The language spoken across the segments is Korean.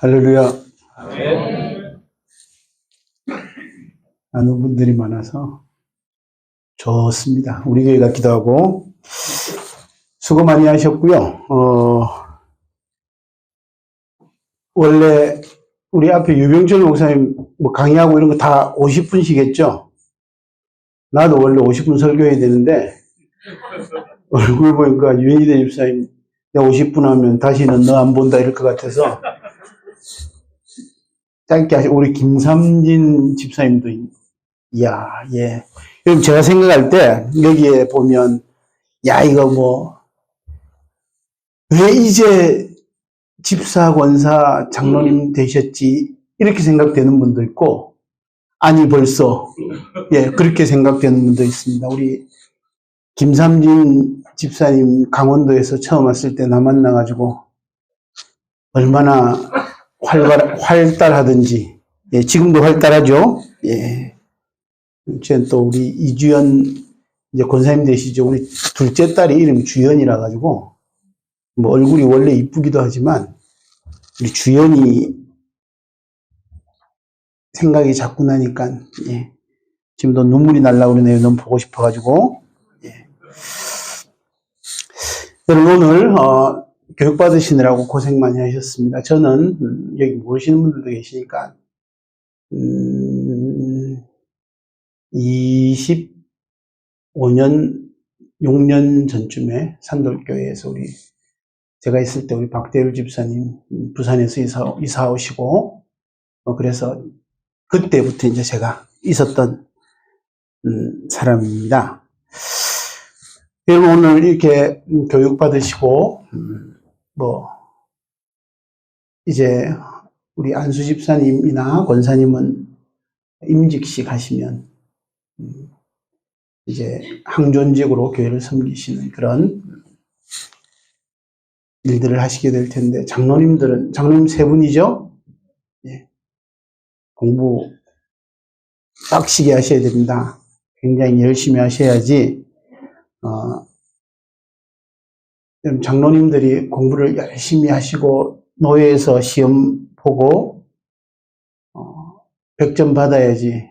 할렐루야. 많은 분들이 많아서 좋습니다. 우리 교회 같기도 하고 수고 많이 하셨고요. 어, 원래 우리 앞에 유병철 목사님 뭐 강의하고 이런 거 다 50분씩 했죠? 나도 원래 50분 설교해야 되는데 얼굴 보니까 윤희대 집사님 내가 50분 하면 다시는 너 안 본다 이럴 것 같아서 짧게 하시 우리 김삼진 집사님도 이야 예. 그럼 제가 생각할 때 여기에 보면 야 이거 뭐 왜 이제 집사 권사 장로님 되셨지? 이렇게 생각되는 분도 있고 아니 벌써. 예 그렇게 생각되는 분도 있습니다. 우리 김삼진 집사님 강원도에서 처음 왔을 때 나 만나가지고 얼마나 활발, 활달하든지, 예, 지금도 활달하죠? 예. 또 우리 이주연, 이제 권사님 되시죠? 우리 둘째 딸이 이름이 주연이라 가지고, 뭐 얼굴이 원래 이쁘기도 하지만, 우리 주연이 생각이 자꾸 나니까, 예. 지금도 눈물이 날라 그러네요. 너무 보고 싶어가지고. 예. 여러분, 오늘, 어, 교육받으시느라고 고생 많이 하셨습니다. 저는, 음, 여기 모르시는 분들도 계시니까, 음, 25년, 6년 전쯤에 산돌교회에서 우리, 제가 있을 때 우리 박대율 집사님, 음, 부산에서 이사, 이사 오시고, 어, 그래서 그때부터 이제 제가 있었던, 음, 사람입니다. 여러분 오늘 이렇게 교육 받으시고, 음, 뭐, 이제 우리 안수 집사님이나 권사님은 임직식 하시면, 음, 이제 항존직으로 교회를 섬기시는 그런 일들을 하시게 될 텐데, 장로님들은, 장로님 세 분이죠? 예. 공부 빡시게 하셔야 됩니다. 굉장히 열심히 하셔야지, 어, 장로님들이 공부를 열심히 하시고 노예에서 시험 보고 어, 100점 받아야지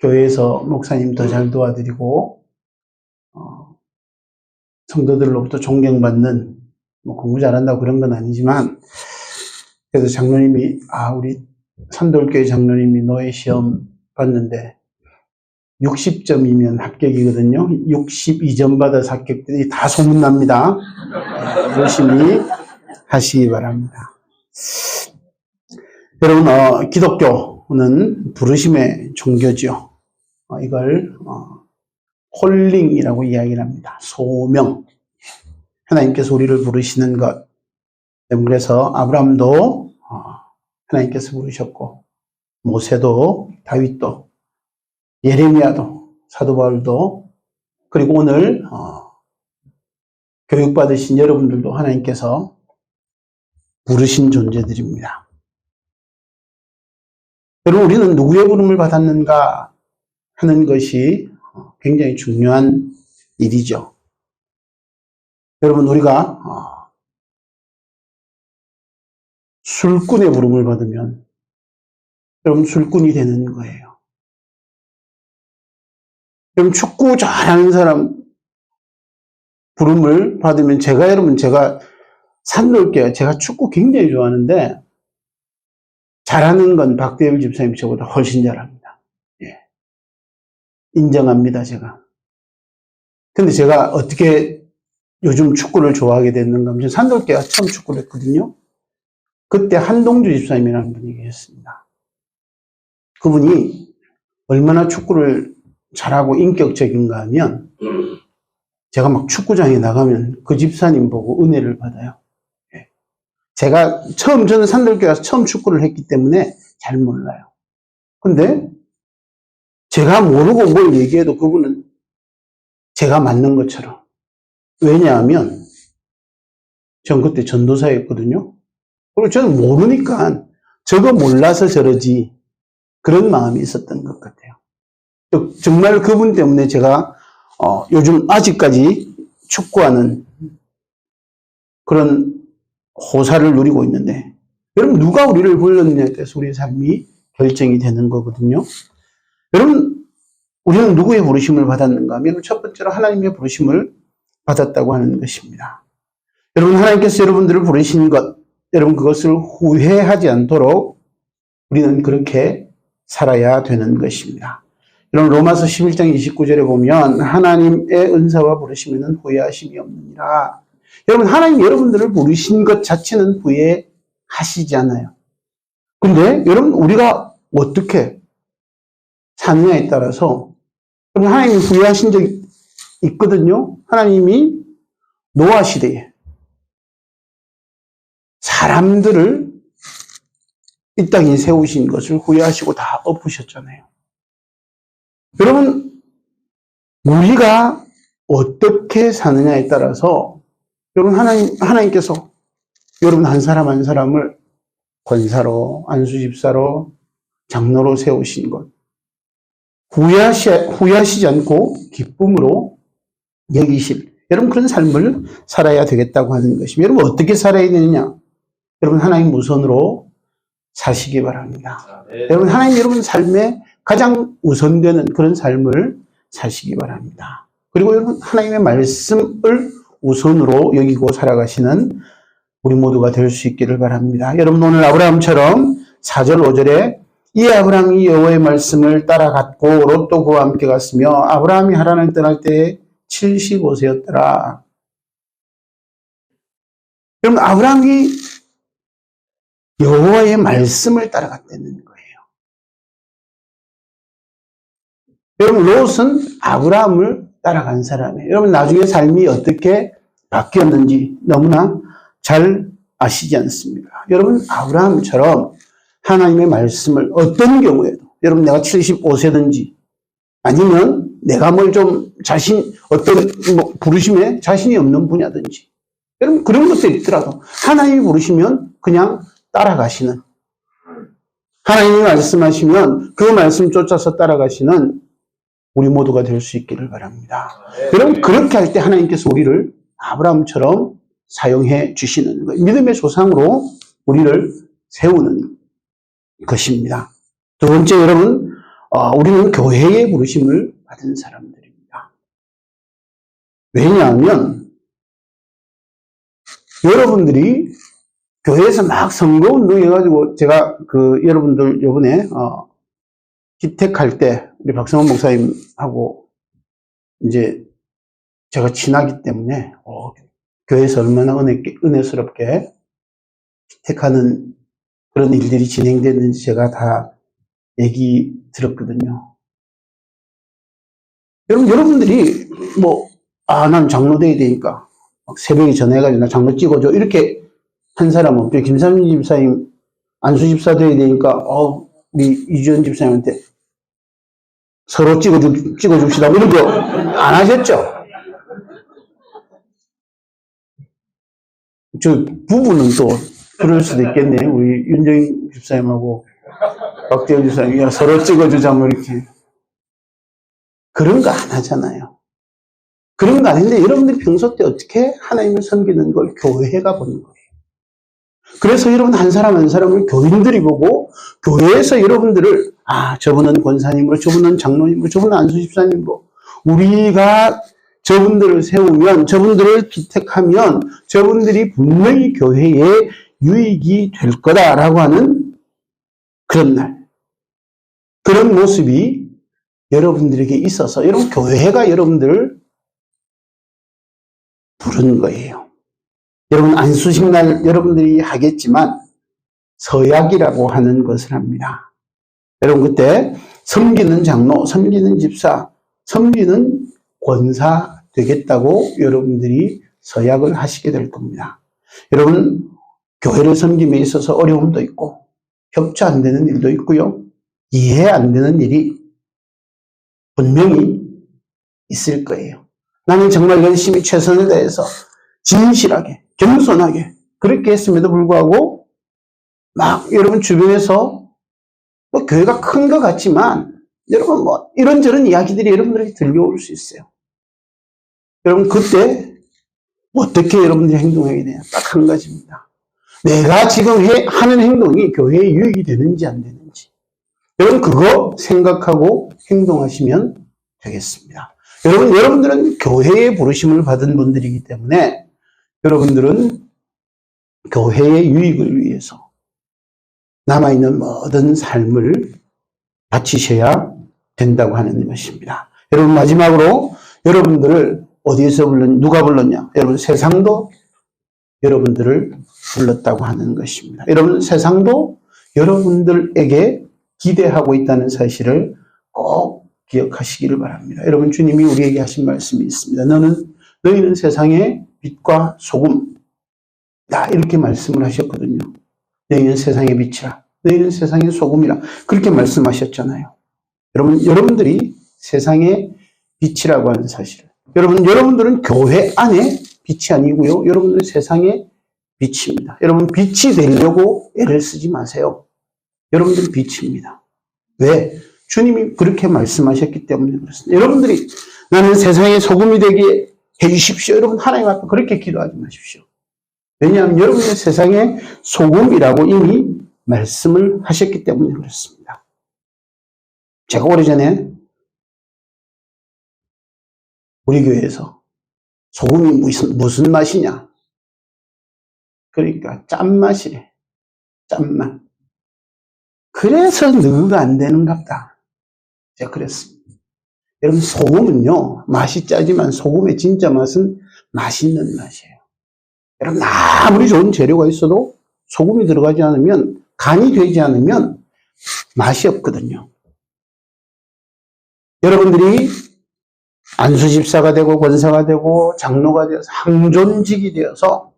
교회에서 목사님 더 잘 도와드리고 어, 성도들로부터 존경받는 뭐 공부 잘한다고 그런 건 아니지만 그래서 장로님이 아 우리 산돌교회 장로님이 노예 시험 봤는데 60점이면 합격이거든요. 62점 받아서 합격들이 다 소문납니다. 네, 열심히 하시기 바랍니다. 여러분, 어, 기독교는 부르심의 종교죠. 어, 이걸 어, 홀링이라고 이야기를 합니다. 소명. 하나님께서 우리를 부르시는 것. 그래서 아브람도 어, 하나님께서 부르셨고 모세도 다윗도 예레미야도 사도 바울도 그리고 오늘 어, 교육받으신 여러분들도 하나님께서 부르신 존재들입니다. 여러분 우리는 누구의 부름을 받았는가 하는 것이 어, 굉장히 중요한 일이죠. 여러분 우리가 어, 술꾼의 부름을 받으면 여러분 술꾼이 되는 거예요. 그럼 축구 잘하는 사람 부름을 받으면 제가 여러분 제가 산놓을게요. 제가 축구 굉장히 좋아하는데 잘하는 건 박대일 집사님 저보다 훨씬 잘합니다. 예. 인정합니다, 제가. 근데 제가 어떻게 요즘 축구를 좋아하게 됐는가 하면 산돌교가 처음 축구를 했거든요. 그때 한동주 집사님이라는 분이 계셨습니다. 그분이 얼마나 축구를 잘하고 인격적인가 하면 제가 막 축구장에 나가면 그 집사님 보고 은혜를 받아요. 예. 제가 처음 저는 산들교회 와서 처음 축구를 했기 때문에 잘 몰라요. 근데 제가 모르고 뭘 얘기해도 그분은 제가 맞는 것처럼 왜냐하면 전 그때 전도사였거든요. 그리고 저는 모르니까 저거 몰라서 저러지 그런 마음이 있었던 것 같아요. 정말 그분 때문에 제가 어, 요즘 아직까지 축구하는 그런 호사를 누리고 있는데 여러분, 누가 우리를 불렀느냐에 따라서 우리의 삶이 결정이 되는 거거든요. 여러분, 우리는 누구의 부르심을 받았는가 하면 첫 번째로 하나님의 부르심을 받았다고 하는 것입니다. 여러분, 하나님께서 여러분들을 부르신 것, 여러분 그것을 후회하지 않도록 우리는 그렇게 살아야 되는 것입니다. 여러분, 로마서 11장 29절에 보면 하나님의 은사와 부르시면 후회하심이 없느니라. 여러분, 하나님 여러분들을 부르신 것 자체는 후회하시지 않아요. 근데 여러분, 우리가 어떻게 사느냐에 따라서 여러분, 하나님이 후회하신 적 있거든요. 하나님이 노아 시대에 사람들을 이 땅에 세우신 것을 후회하시고 다 엎으셨잖아요. 여러분, 우리가 어떻게 사느냐에 따라서 여러분 하나님 하나님께서 여러분 한 사람 한 사람을 권사로 안수집사로 장로로 세우신 것 후회하시, 후회하시지 않고 기쁨으로 여기실 여러분 그런 삶을 살아야 되겠다고 하는 것입니다. 여러분 어떻게 살아야 되느냐? 여러분 하나님 우선으로 사시기 바랍니다. 여러분 하나님 여러분 삶에 가장 우선되는 그런 삶을 사시기 바랍니다. 그리고 여러분 하나님의 말씀을 우선으로 여기고 살아가시는 우리 모두가 될 수 있기를 바랍니다. 여러분 오늘 아브라함처럼 4절 5절에 이 아브라함이 여호와의 말씀을 따라갔고 롯도 그와 함께 갔으며 아브라함이 하란을 떠날 때 75세였더라. 여러분 아브라함이 여호와의 말씀을 따라갔다는 거예요. 여러분 롯은 아브라함을 따라간 사람이에요. 여러분 나중에 삶이 어떻게 바뀌었는지 너무나 잘 아시지 않습니까? 여러분 아브라함처럼 하나님의 말씀을 어떤 경우에도 여러분 내가 75세든지 아니면 내가 뭘 좀 자신 어떤 뭐 부르심에 자신이 없는 분야든지 여러분 그런 것들이 있더라도 하나님이 부르시면 그냥 따라가시는 하나님이 말씀하시면 그 말씀 쫓아서 따라가시는 우리 모두가 될 수 있기를 바랍니다. 여러분 그렇게 할 때 하나님께서 우리를 아브라함처럼 사용해 주시는 거예요. 믿음의 조상으로 우리를 세우는 것입니다. 두 번째 여러분 어, 우리는 교회의 부르심을 받은 사람들입니다. 왜냐하면 여러분들이 교회에서 막 선거 운동 해가지고 제가 그 여러분들 요번에 어, 기택할 때 우리 박성원 목사님하고 이제 제가 친하기 때문에 어, 교회에서 얼마나 은혜, 은혜스럽게 기택하는 그런 일들이 진행됐는지 제가 다 얘기 들었거든요. 여러분, 여러분들이 뭐, 아, 난 장로 돼야 되니까 막 새벽에 전화해가지고 나 장로 찍어줘. 이렇게 한 사람 없죠. 김삼진 집사님, 안수 집사 돼야 되니까, 어, 우리 이주연 집사님한테 서로 찍어주, 찍어줍시다. 이런 거 안 하셨죠? 저 부부는 또 그럴 수도 있겠네. 우리 윤정 집사님하고 박재현 집사님이 야, 서로 찍어주자, 뭐 이렇게. 그런 거 안 하잖아요. 그런 거 아닌데 여러분들이 평소 때 어떻게 하나님을 섬기는 걸 교회가 보는 거예요. 그래서 여러분 한 사람 한 사람을 교인들이 보고 교회에서 여러분들을 아 저분은 권사님으로 저분은 장로님으로 저분은 안수집사님으로 우리가 저분들을 세우면 저분들을 기택하면 저분들이 분명히 교회에 유익이 될 거다라고 하는 그런 날 그런 모습이 여러분들에게 있어서 여러분 교회가 여러분들을 부르는 거예요. 여러분 안수식 날 여러분들이 하겠지만 서약이라고 하는 것을 합니다. 여러분 그때 섬기는 장로, 섬기는 집사, 섬기는 권사 되겠다고 여러분들이 서약을 하시게 될 겁니다. 여러분 교회를 섬김에 있어서 어려움도 있고 협조 안 되는 일도 있고요. 이해 안 되는 일이 분명히 있을 거예요. 나는 정말 열심히 최선을 다해서 진실하게, 겸손하게 그렇게 했음에도 불구하고 막 여러분 주변에서 뭐 교회가 큰 것 같지만 여러분 뭐 이런저런 이야기들이 여러분들에게 들려올 수 있어요. 여러분 그때 어떻게 여러분들이 행동해야 되냐 딱 한 가지입니다. 내가 지금 해- 하는 행동이 교회에 유익이 되는지 안 되는지. 여러분, 그거 생각하고 행동하시면 되겠습니다. 여러분, 여러분들은 교회의 부르심을 받은 분들이기 때문에 여러분들은 교회의 유익을 위해서 남아있는 모든 삶을 바치셔야 된다고 하는 것입니다. 여러분, 마지막으로 여러분들을 어디에서 불렀냐? 누가 불렀냐? 여러분, 세상도 여러분들을 불렀다고 하는 것입니다. 여러분, 세상도 여러분들에게 기대하고 있다는 사실을 꼭 기억하시기를 바랍니다. 여러분, 주님이 우리에게 하신 말씀이 있습니다. 너는, 너희는 세상의 빛과 소금. 다 이렇게 말씀을 하셨거든요. 너희는 세상의 빛이라. 너희는 세상의 소금이라. 그렇게 말씀하셨잖아요. 여러분, 여러분들이 세상의 빛이라고 하는 사실을. 여러분, 여러분들은 교회 안에 빛이 아니고요. 여러분들은 세상의 빛입니다. 여러분, 빛이 되려고 애를 쓰지 마세요. 여러분들은 빛입니다. 왜? 주님이 그렇게 말씀하셨기 때문에 그렇습니다. 여러분들이 나는 세상의 소금이 되게 해주십시오. 여러분, 하나님 앞에 그렇게 기도하지 마십시오. 왜냐하면 여러분의 세상의 소금이라고 이미 말씀을 하셨기 때문에 그렇습니다. 제가 오래전에 우리 교회에서 소금이 무슨, 무슨 맛이냐? 그러니까 짠맛이래. 짠맛. 그래서 너가 안 되는갑다. 제가 그랬습니다. 여러분, 소금은요, 맛이 짜지만 소금의 진짜 맛은 맛있는 맛이에요. 여러분, 아무리 좋은 재료가 있어도 소금이 들어가지 않으면, 간이 되지 않으면 맛이 없거든요. 여러분들이 안수집사가 되고 권사가 되고 장로가 되어서 항존직이 되어서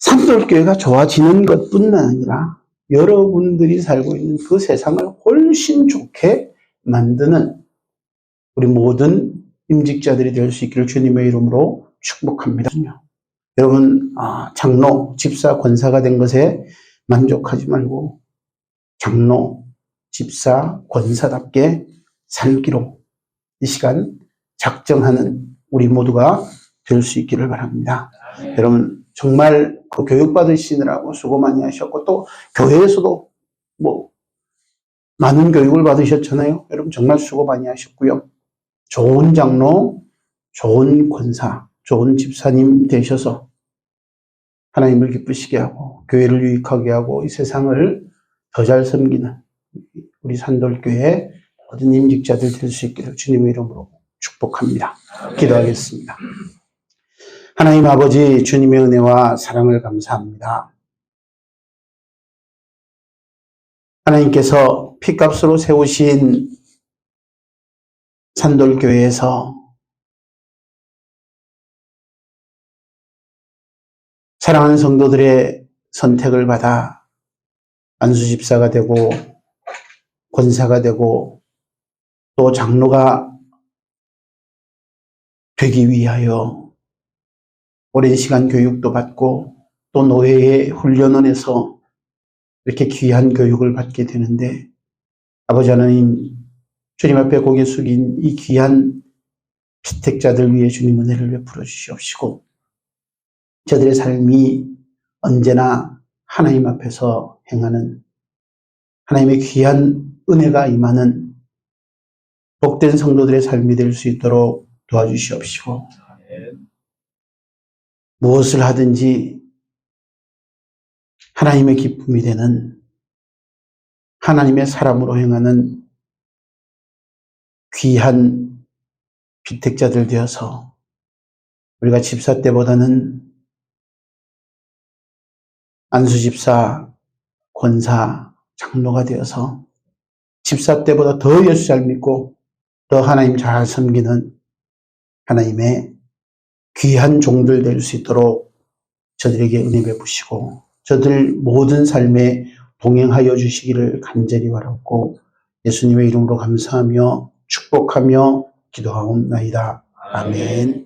산돌교회가 좋아지는 것뿐만 아니라 여러분들이 살고 있는 그 세상을 훨씬 좋게 만드는 우리 모든 임직자들이 될 수 있기를 주님의 이름으로 축복합니다. 여러분 아, 장로, 집사, 권사가 된 것에 만족하지 말고 장로, 집사, 권사답게 살기로 이 시간 작정하는 우리 모두가 될 수 있기를 바랍니다. 여러분 정말 그 교육받으시느라고 수고 많이 하셨고 또 교회에서도 뭐 많은 교육을 받으셨잖아요. 여러분 정말 수고 많이 하셨고요. 좋은 장로, 좋은 권사, 좋은 집사님 되셔서 하나님을 기쁘시게 하고 교회를 유익하게 하고 이 세상을 더 잘 섬기는 우리 산돌교회 모든 임직자들 될 수 있기를 주님의 이름으로 축복합니다. 기도하겠습니다. 하나님 아버지 주님의 은혜와 사랑을 감사합니다. 하나님께서 피값으로 세우신 산돌교회에서 사랑하는 성도들의 선택을 받아 안수집사가 되고 권사가 되고 또 장로가 되기 위하여 오랜 시간 교육도 받고 또 노예의 훈련원에서 이렇게 귀한 교육을 받게 되는데 아버지 하나님 주님 앞에 고개 숙인 이 귀한 피택자들 위해 주님 은혜를 베풀어 주시옵시고 저들의 삶이 언제나 하나님 앞에서 행하는 하나님의 귀한 은혜가 임하는 복된 성도들의 삶이 될 수 있도록 도와주시옵시고 무엇을 하든지 하나님의 기쁨이 되는 하나님의 사람으로 행하는 귀한 비택자들 되어서 우리가 집사 때보다는 안수집사, 권사, 장로가 되어서 집사 때보다 더 예수 잘 믿고 더 하나님 잘 섬기는 하나님의 귀한 종들 될 수 있도록 저들에게 은혜 베푸시고 저들 모든 삶에 동행하여 주시기를 간절히 바랐고 예수님의 이름으로 감사하며 축복하며 기도하옵나이다. 아멘.